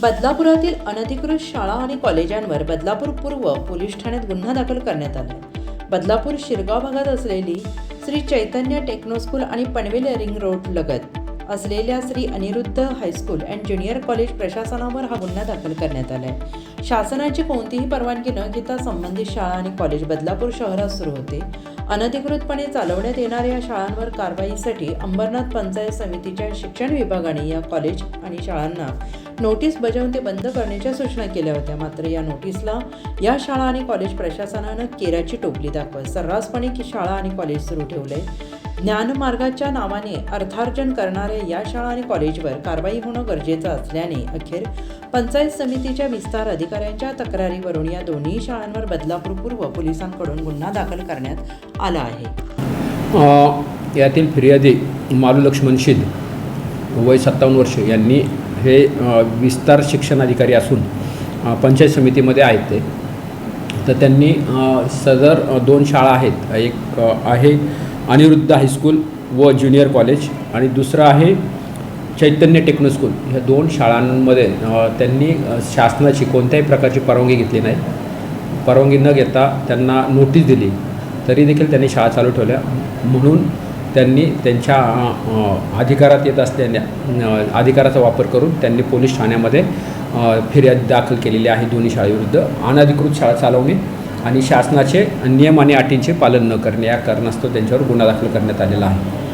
बदलापुरातील अनधिकृत शाळा आणि कॉलेजांवर बदलापूर पूर्व पोलीस ठाण्यात गुन्हा दाखल करण्यात आला. बदलापूर शिरगाव भागात असलेली श्री चैतन्य टेक्नो स्कूल आणि पनवेल रिंग रोड लगत असलेल्या Shri Aniruddha high school and junior college प्रशासनावर हा गुन्हा दाखल करण्यात आला आहे शासनाची कोणतीही परवानगी न घेता संबंधित शाळा आणि कॉलेज बदलापूर शहरात सुरू होते. अनधिकृतपणे चालवण्यात येणाऱ्या शाळांवर कारवाईसाठी अंबरनाथ पंचायत समितीच्या शिक्षण विभागाने या कॉलेज आणि शाळांना नोटीस बजावून ते बंद करण्याच्या सूचना केल्या होत्या. मात्र या नोटीसला या शाळा आणि कॉलेज प्रशासनानं केराची टोपली दाखवत सर्रासपणे की शाळा आणि कॉलेज सुरू ठेवले ज्ञानमार्गाच्या नावाने अर्थार्जन करणाऱ्या या शाळा आणि कॉलेजवर कारवाई होणं गरजेचं असल्याने अखेर पंचायत समितीच्या विस्तार अधिकाऱ्यांच्या तक्रारीवरून या दोन्ही शाळांवर बदलापूर पूर्व पोलिसांकडून गुन्हा दाखल करण्यात आला आहे. यातील फिर्यादी मालू लक्ष्मण शिद वय सत्तावन्न वर्ष यांनी हे विस्तार शिक्षण अधिकारी असून पंचायत समितीमध्ये आहेत ते. तर त्यांनी सदर दोन शाळा आहेत. एक आहे अनिरुद्ध हायस्कूल व ज्युनियर कॉलेज आणि दुसरं आहे चैतन्य टेक्नो स्कूल. ह्या दोन शाळांमध्ये त्यांनी शासनाची कोणत्याही प्रकारची परवानगी घेतली नाही. परवानगी न घेता त्यांना नोटीस दिली. तरी देखील त्यांनी शाळा चालू ठेवल्या. म्हणून त्यांनी त्यांच्या अधिकारात येत असलेल्या अधिकाराचा वापर करून त्यांनी पोलीस ठाण्यामध्ये फिर्याद दाखल केलेली आहे दोन्ही शाळेविरुद्ध. अनधिकृत शाळा चालवणे आणि शासनाचे नियम आणि अटींचे पालन न करणे या कारणास्तव त्यांच्यावर गुन्हा दाखल करण्यात आलेला आहे.